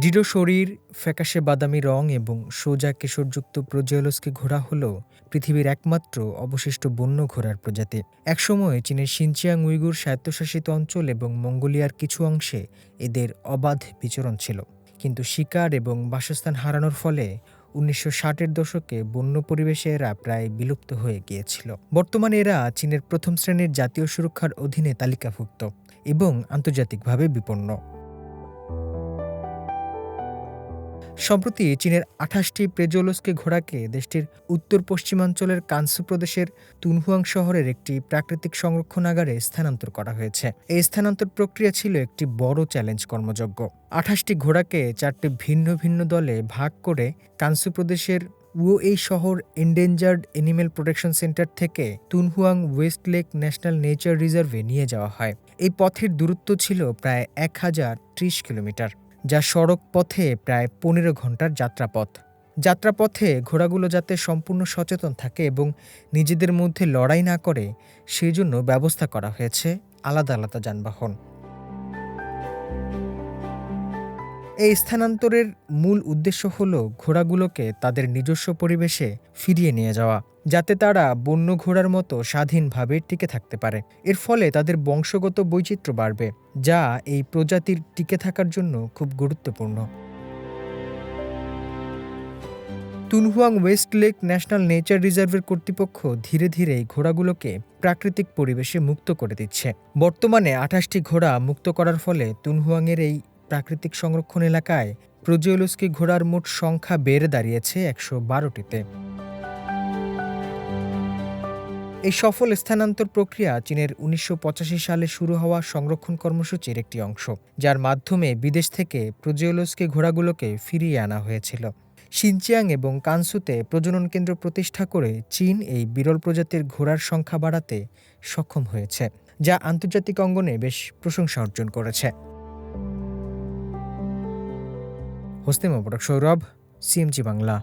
দৃঢ় শরীর, ফ্যাকাশে বাদামি রং এবং সোজা কেশরযুক্ত প্রোজিওলসকে ঘোড়া হল পৃথিবীর একমাত্র অবশিষ্ট বন্য ঘোড়ার প্রজাতি। একসময় চীনের সিনচিয়াং উইগুর স্বায়ত্তশাসিত অঞ্চল এবং মঙ্গোলিয়ার কিছু অংশে এদের অবাধ বিচরণ ছিল। কিন্তু শিকার এবং বাসস্থান হারানোর ফলে উনিশশো ষাটের দশকে বন্য পরিবেশে এরা প্রায় বিলুপ্ত হয়ে গিয়েছিল। বর্তমানে এরা চীনের প্রথম শ্রেণির জাতীয় সুরক্ষার অধীনে তালিকাভুক্ত এবং আন্তর্জাতিকভাবে বিপন্ন। সম্প্রতি চীনের আঠাশটি প্রেজোলসকে ঘোড়াকে দেশটির উত্তর পশ্চিমাঞ্চলের কানসু প্রদেশের তুনহুয়াং শহরের একটি প্রাকৃতিক সংরক্ষণাগারে স্থানান্তর করা হয়েছে। এই স্থানান্তর প্রক্রিয়া ছিল একটি বড় চ্যালেঞ্জ কর্মযজ্ঞ। আঠাশটি ঘোড়াকে চারটি ভিন্ন ভিন্ন দলে ভাগ করে কানসু প্রদেশের উও এই শহর এন্ডেঞ্জার্ড এনিম্যাল প্রোটেকশন সেন্টার থেকে Dunhuang west lake national nature রিজার্ভে নিয়ে যাওয়া হয়। এই পথের দূরত্ব ছিল প্রায় এক হাজার ত্রিশ কিলোমিটার। যা সড়ক পথে প্রায় পনেরো ঘণ্টার যাত্রাপথ। যাত্রাপথে ঘোড়াগুলো যাতে সম্পূর্ণ সচেতন থাকে এবং নিজেদের মধ্যে লড়াই না করে সেই জন্য ব্যবস্থা করা হয়েছে আলাদা আলাদা যানবাহন। এই স্থানান্তরের মূল উদ্দেশ্য হল ঘোড়াগুলোকে তাদের নিজস্ব পরিবেশে ফিরিয়ে নিয়ে যাওয়া, যাতে তারা বন্য ঘোড়ার মতো স্বাধীনভাবে টিকে থাকতে পারে। এর ফলে তাদের বংশগত বৈচিত্র্য বাড়বে, যা এই প্রজাতির টিকে থাকার জন্য খুব গুরুত্বপূর্ণ। Dunhuang west lake national nature রিজার্ভের কর্তৃপক্ষ ধীরে ধীরে এই ঘোড়াগুলোকে প্রাকৃতিক পরিবেশে মুক্ত করে দিচ্ছে। বর্তমানে আঠাশটি ঘোড়া মুক্ত করার ফলে তুনহুয়াংয়ের এই প্রাকৃতিক সংরক্ষণ এলাকায় প্রজিওলুস্কি ঘোড়ার মোট সংখ্যা বেড়ে দাঁড়িয়েছে একশো বারোটিতে। এই সফল স্থানান্তর প্রক্রিয়া চীনের উনিশশো পঁচাশি সালে শুরু হওয়া সংরক্ষণ কর্মসূচির একটি অংশ, যার মাধ্যমে বিদেশ থেকে প্রজিওলসকে ঘোড়াগুলোকে ফিরিয়ে আনা হয়েছিল। সিনচিয়াং এবং কানসুতে প্রজনন কেন্দ্র প্রতিষ্ঠা করে চীন এই বিরল প্রজাতির ঘোড়ার সংখ্যা বাড়াতে সক্ষম হয়েছে, যা আন্তর্জাতিক অঙ্গনে বেশ প্রশংসা অর্জন করেছে। হোস্তে মোবারক সৌরভ সিএমজি বাংলা